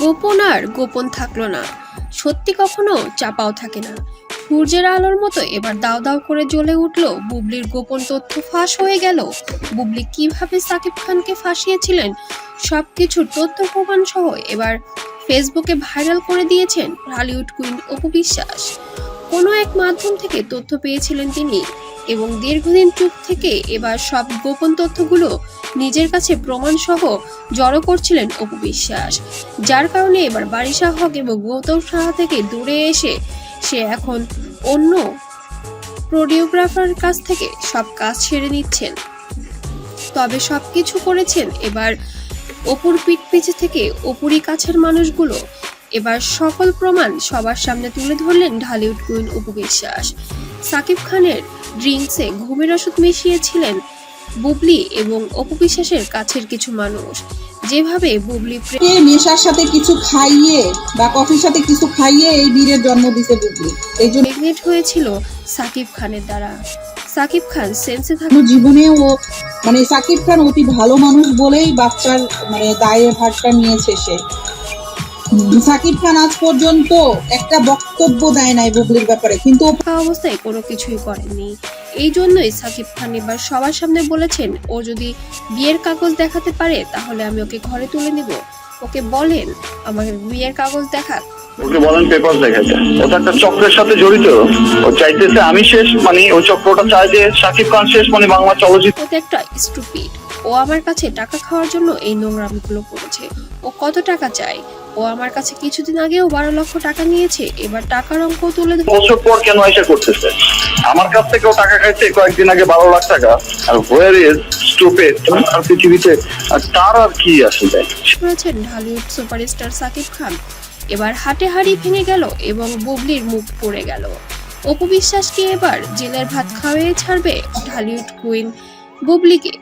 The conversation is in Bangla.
গোপন আর গোপন থাকল না। সত্যি কখনো চাপাও থাকে না। সূর্যের আলোর মতো এবার দাও দাও করে জ্বলে উঠল বুবলির গোপন তথ্য ফাঁস হয়ে গেল। বুবলি কীভাবে সাকিব খানকে ফাঁসিয়েছিলেন সব কিছুর তথ্য প্রমাণ সহ এবার ফেসবুকে ভাইরাল করে দিয়েছেন হলিউড কুইন অপু বিশ্বাস। কোনো এক মাধ্যম থেকে তথ্য পেয়েছিলেন তিনি এবং দীর্ঘদিন চুপ থেকে এবার সব গোপন তথ্যগুলো নিজের কাছে প্রমাণ সহ জড়ো করছিলেন অপু বিশ্বাস। যার কারণে এবার বারিশা হক এবং গৌতম সাহা থেকে দূরে এসে সে এখন অন্য প্রোডিওগ্রাফার কাছ থেকে সব কাজ ছেড়ে নিচ্ছেন। তবে সব কিছু করেছেন এবার অপুর পিঠ পিছে থেকে অপুরই কাছের মানুষগুলো এবার সকল প্রমাণ সবার সামনে তুলে ধরলেন ঢালিউড কুইন অপু বিশ্বাস। সাকিব খানের ড্রিঙ্কসে ঘুমের ওষুধ মিশিয়েছিলেন বুবলি এবং অপু বিশ্বাসের কাছের কিছু মানুষ। যেভাবে বুবলি নেশার সাথে কিছু খাইয়ে বা কফির সাথে কিছু খাইয়ে এই বীরের জন্ম দিতে বুবলি? এই জন্য হয়েছিল সাকিব খানের দ্বারা। সাকিব খান সেন্সে থাকা জীবনে ও মানে সাকিব খান অতি ভালো মানুষ বলেই বাচ্চার মানে দায়ের ভারটা নিয়েছে সে। সাকিব খান আজ পর্যন্ত একটা বক্তব্য দেয় নাই বুবলির ব্যাপারে কিন্তু ও অবস্থায় কোনো কিছুই করেননি। এই জন্যই সাকিব খান এবার সবার সামনে বলেছেন ও যদি বিয়ের কাগজ দেখাতে পারে তাহলে আমি ওকে ঘরে তুলে নিব। ওকে বলেন আমাকে বিয়ের কাগজ দেখাক। ওকে বলেন পেপার দেখাতে ও তো একটা চক্রের সাথে জড়িত। ও চাইতেছে আমি শেষ মানে ওই চক্রটা চায় যে শাকিব খান শেষ মানে বাংলা চলচ্চিত্র। একটা স্টুপিড ও আমার কাছে টাকা খাওয়ার জন্য এই নোংরামিগুলো করেছে। ও কত টাকা চায়? ও আমার কাছে কিছুদিন আগেও বারো লক্ষ টাকা নিয়েছে। এবার টাকার অঙ্ক তুলে বছর পর কেন এসে করতেছে? আমার কাছ থেকেও টাকা খাইছে কয়েকদিন আগে বারো লাখ টাকা। আর হোয়ার ইজ স্টুপেড আর পৃথিবীতে আর তার আর কি আসে যায়? করেছেন ঢালিউড সুপারস্টার সাকিব খান? এবার হাটে হাড়ি ভেঙে গেল এবং বুবলির মুখ পড়ে গেল। অপু বিশ্বাসকে এবার জেলের ভাত খাওয়াই ছাড়বে? ঢালিউড কুইন বুবলিকে।